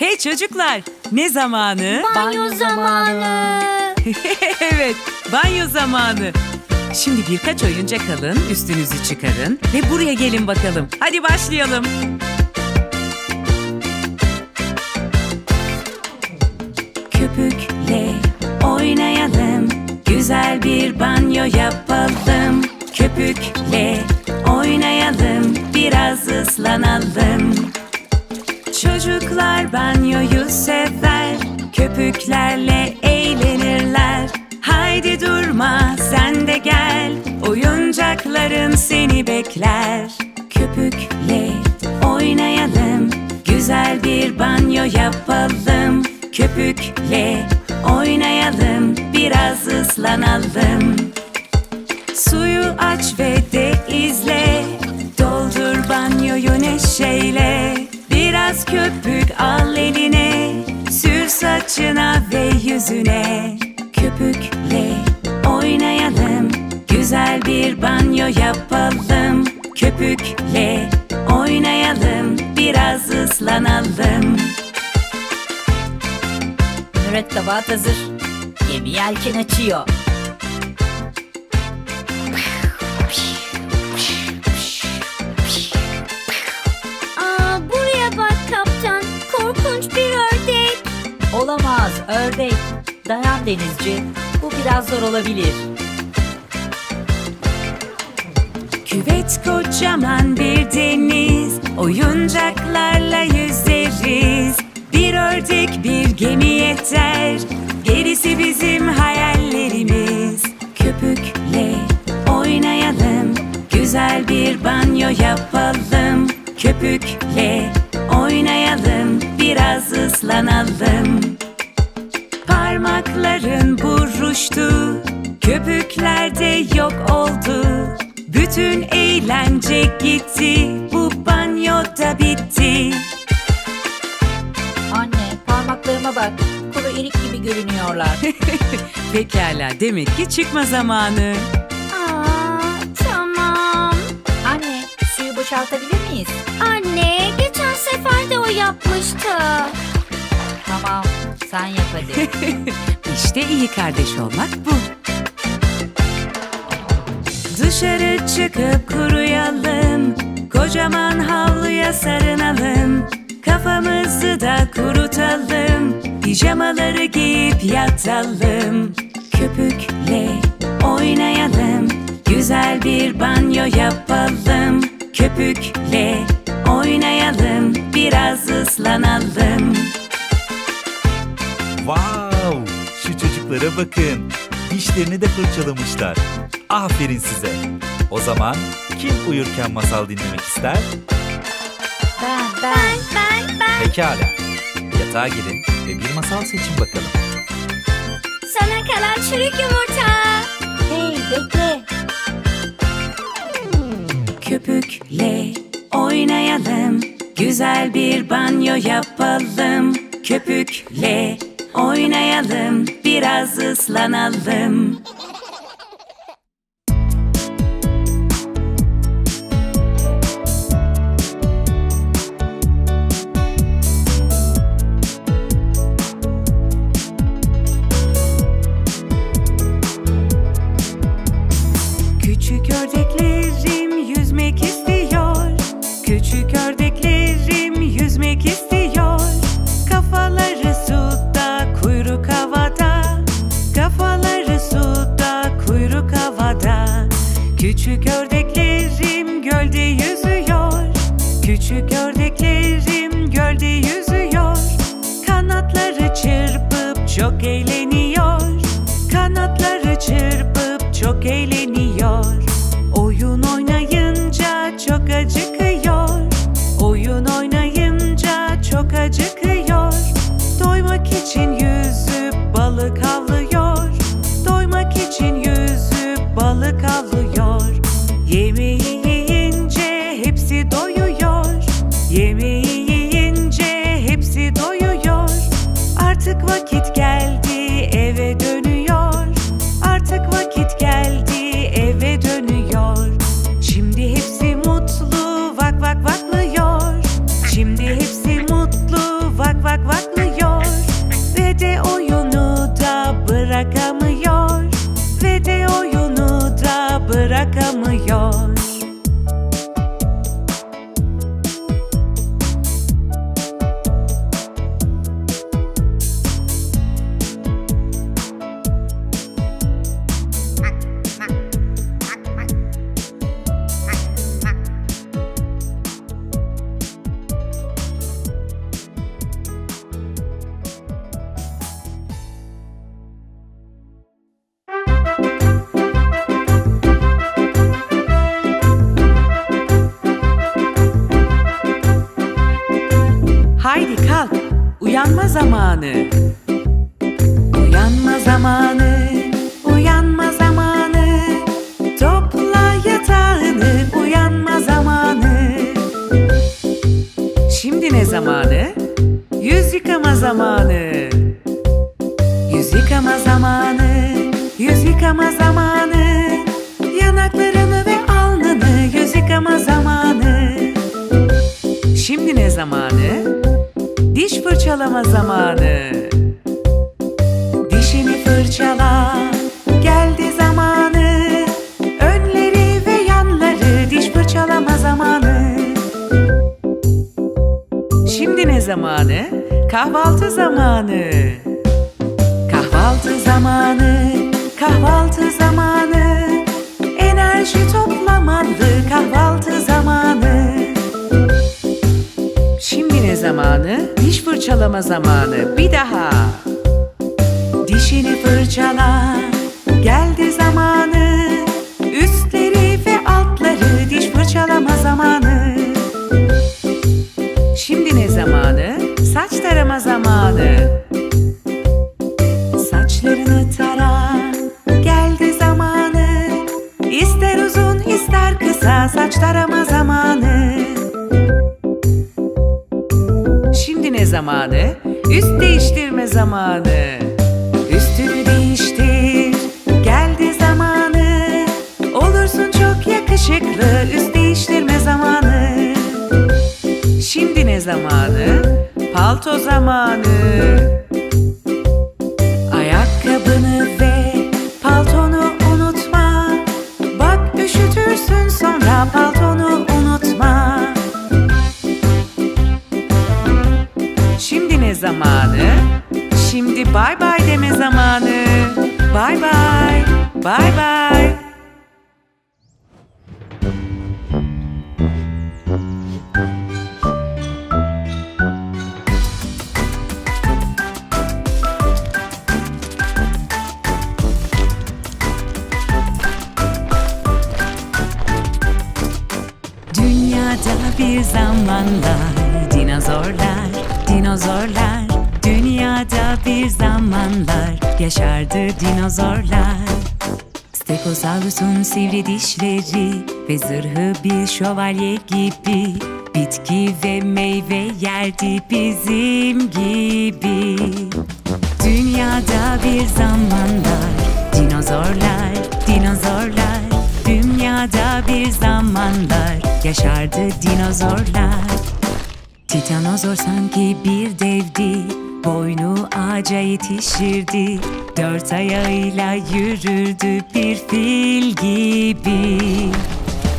Hey çocuklar, ne zamanı? Banyo zamanı. evet, banyo zamanı. Şimdi birkaç oyuncak alın, üstünüzü çıkarın ve buraya gelin bakalım. Hadi başlayalım. Köpükle oynayalım, güzel bir banyo yapalım. Köpükle oynayalım, biraz ıslanalım. Banyoyu sever, köpüklerle eğlenirler. Haydi durma sen de gel, oyuncakların seni bekler. Köpükle oynayalım, güzel bir banyo yapalım. Köpükle oynayalım, biraz ıslanalım. Suyu aç ve saçına ve yüzüne Köpükle oynayalım Güzel bir banyo yapalım Köpükle oynayalım Biraz ıslanalım Mürettebat hazır. Gemi yelken açıyor. Ördek. Dayan denizci. Bu biraz zor olabilir. Küvet kocaman bir deniz Oyuncaklarla yüzeriz Bir ördek bir gemi yeter Gerisi bizim hayallerimiz Köpükle oynayalım Güzel bir banyo yapalım Köpükle oynayalım Biraz ıslanalım Parmakların buruştu Köpüklerde yok oldu Bütün eğlence gitti Bu banyoda bitti Anne parmaklarıma bak. Kuru erik gibi görünüyorlar. Pekala demek ki çıkma zamanı Aa, tamam. Anne suyu boşaltabilir miyiz? Anne, geçen sefer de o yapmıştı. Sen yap hadi. İşte iyi kardeş olmak bu. Dışarı çıkıp kuruyalım Kocaman havluya sarınalım Kafamızı da kurutalım Pijamaları giyip yatalım. Köpükle oynayalım Güzel bir banyo yapalım. Köpükle oynayalım Şu çocuklara bakın. Dişlerini de fırçalamışlar. Aferin size. O zaman kim uyurken masal dinlemek ister? ben ben. Ben, ben. Pekala. Yatağa girin ve bir masal seçin bakalım. Sana kalan çürük yumurta. Hey bekle. Köpükle oynayalım Güzel bir banyo yapalım Köpükle oynayalım Biraz ıslanalım Küçük ördeklerim day or yıkama zamanı, yüz yıkama zamanı. Yanaklarını ve alnını yüz yıkama zamanı. Şimdi ne zamanı? Diş fırçalama zamanı. Dişini fırçala, geldi zamanı. Önleri ve yanları diş fırçalama zamanı. Şimdi ne zamanı? Kahvaltı zamanı. Kahvaltı zamanı, kahvaltı zamanı. Enerji toplamalı kahvaltı zamanı. Şimdi ne zamanı? Diş fırçalama zamanı. Bir daha. Dişini fırçala. Geldi zamanı. Üstleri ve altları diş fırçalama zamanı. Şimdi ne zamanı? Saç tarama zamanı. Kısa saç tarama zamanı. Şimdi ne zamanı? Üst değiştirme zamanı. Üstünü değiştir. Geldi zamanı. Olursun çok yakışıklı. Üst değiştirme zamanı. Şimdi ne zamanı? Palto zamanı. Dünyada bir zamanlar dinozorlar, dinozorlar. Dünyada bir zamanlar yaşardı dinozorlar. Stegosaurus'un sivri dişleri ve zırhı bir şövalye gibi. Bitki ve meyve yerdi bizim gibi. Dünyada bir zamanlar dinozorlar, dinozorlar yaşardı dinozorlar. Titanozor sanki bir devdi Boynu ağaca yetişirdi. Dört ayağıyla yürürdü bir fil gibi.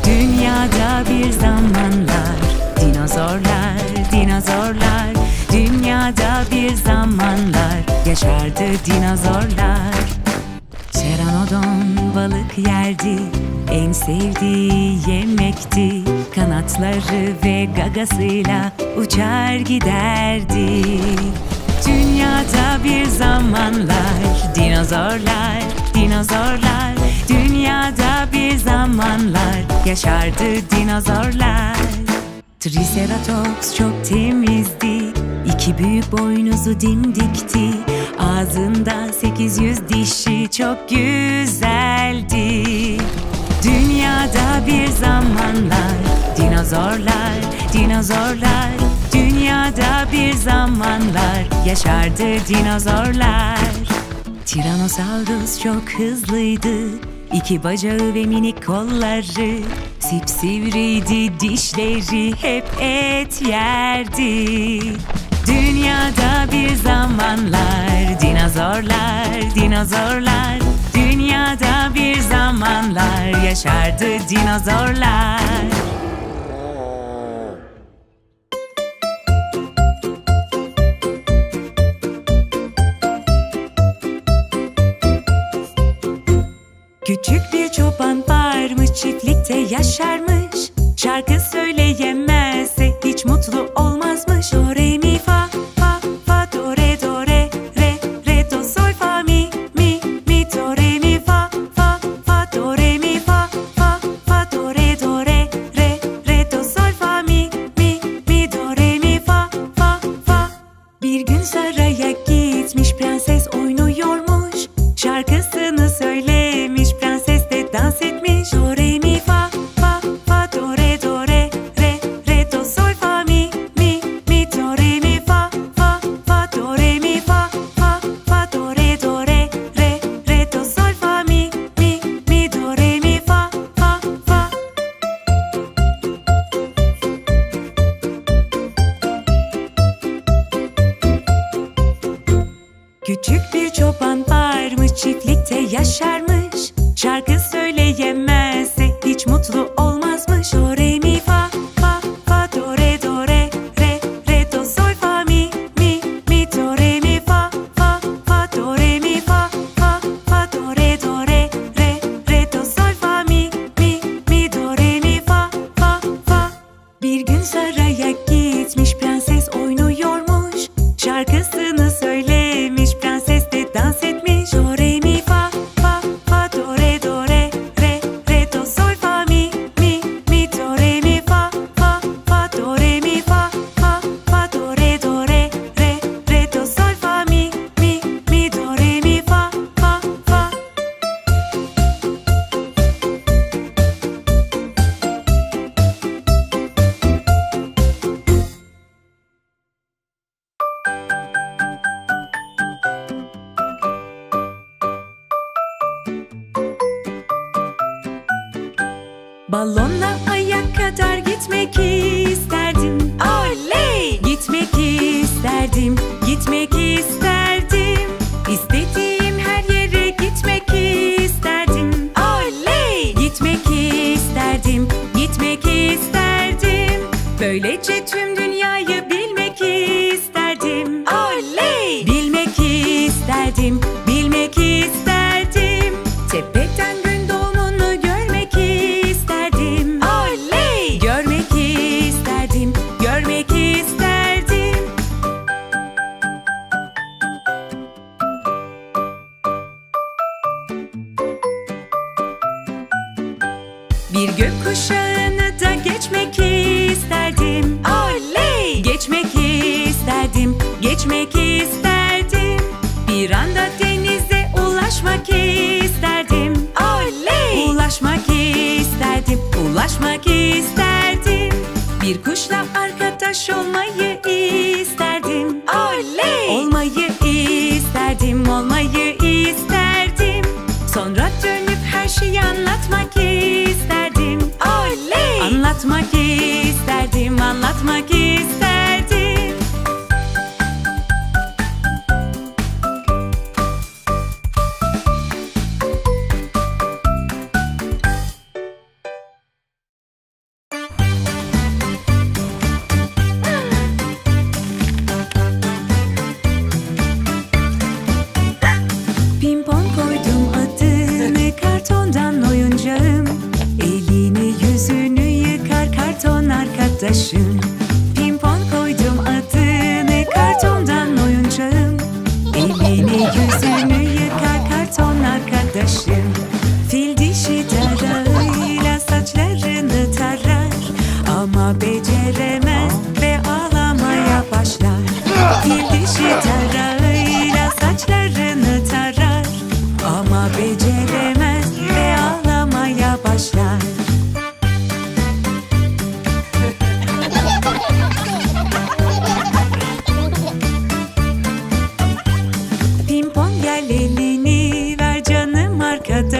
Dünyada bir zamanlar Dinozorlar, dinozorlar. Dünyada bir zamanlar Yaşardı dinozorlar. Pteranodon balık yerdi En sevdiği yemekti Kanatları ve gagasıyla uçar giderdi. Dünyada bir zamanlar Dinozorlar, dinozorlar. Dünyada bir zamanlar Yaşardı dinozorlar. Triceratops çok temizdi İki büyük boynuzu dimdikti. Ağzında 800 dişi çok güzeldi. Dünyada bir zamanlar dinozorlar, dinozorlar Dünyada bir zamanlar yaşardı dinozorlar. Tiranosaurus çok hızlıydı İki bacağı ve minik kolları Sipsivriydi dişleri hep et yerdi. Dünyada bir zamanlar dinozorlar, dinozorlar Dünyada bir zamanlar yaşardı dinozorlar. yaşarmış Şarkı söyleyemez. yaşar mı? Balonla aya kadar gitmek isterdim Oley! Gitmek isterdim, gitmek isterdim İstediğim her yere gitmek isterdim Oley! Gitmek isterdim, gitmek isterdim Böylece geçmek isterdim. Bir anda denize ulaşmak isterdim. Oley! Ulaşmak isterdim, ulaşmak isterdim. Bir kuşla arkadaş olmayı isterdim. Oley! Olmayı isterdim, olmayı isterdim. Sonra dönüp her şeyi anlatmak isterdim. Oley! Anlatmak isterdim, anlatmak isterdim. yüzümü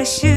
karşı